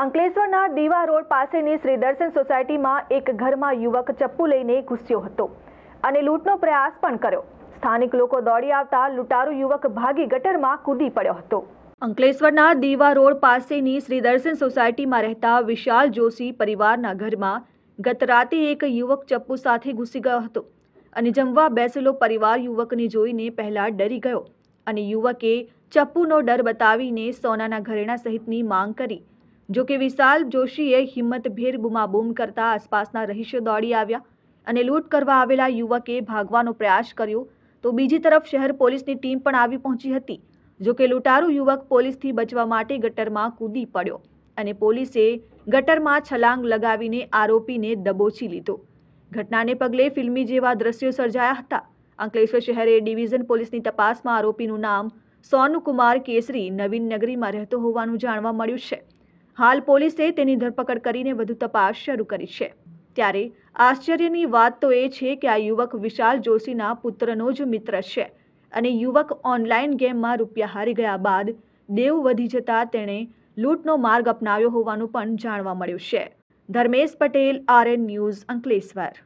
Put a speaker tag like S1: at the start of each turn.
S1: અંકલેશ્વરના દીવા રોડ પાસેની શ્રી દર્શન સોસાયટીમાં એક ઘરમાં યુવક ચપ્પુ લઈને ઘૂસ્યો હતો અને લૂંટનો પ્રયાસ પણ કર્યો. સ્થાનિક લોકો દોડી આવતા લૂંટારૂ યુવક ભાગી ગટરમાં કૂદી પડ્યો હતો. અંકલેશ્વરના દીવા રોડ પાસેની શ્રી દર્શન સોસાયટીમાં રહેતા વિશાલ જોશી પરિવારના ઘરમાં ગત રાતે એક યુવક ચપ્પુ સાથે ઘૂસી ગયો હતો અને જમવા બેસેલો પરિવાર યુવકને જોઈને પહેલા ડરી ગયો અને યુવકે ચપ્પુનો ડર બતાવીને સોનાના ઘરેણા સહિતની માંગ કરી જો કે વિશાલ જોશીએ હિંમતભેર બૂમાબૂમ કરતા આસપાસના રહીશો દોડી આવ્યા અને લૂંટ કરવા આવેલા યુવકે ભાગવાનો પ્રયાસ કર્યો તો બીજી તરફ શહેર પોલીસની ટીમ પણ આવી પહોંચી હતી, જો કે લૂંટારૂ યુવક પોલીસથી બચવા માટે ગટરમાં કૂદી પડ્યો અને પોલીસે ગટરમાં છલાંગ લગાવીને આરોપીને દબોચી લીધો. ઘટનાને પગલે ફિલ્મી જેવા દ્રશ્યો સર્જાયા હતા. અંકલેશ્વર શહેરે ડિવિઝન પોલીસની તપાસમાં આરોપીનું નામ સોનુકુમાર કેસરી નવીન નગરીમાં રહેતો હોવાનું જાણવા મળ્યું છે. હાલ પોલીસે તેની ધરપકડ કરીને વધુ તપાસ શરૂ કરી છે. ત્યારે આશ્ચર્યની વાત તો એ છે કે આ યુવક વિશાલ જોશીના પુત્રનો જ મિત્ર છે અને યુવક ઓનલાઈન ગેમમાં રૂપિયા હારી ગયા બાદ દેવ વધી જતા તેણે લૂંટનો માર્ગ અપનાવ્યો હોવાનું પણ જાણવા મળ્યું છે. Dharmesh Patel, RN news Ankleshwar.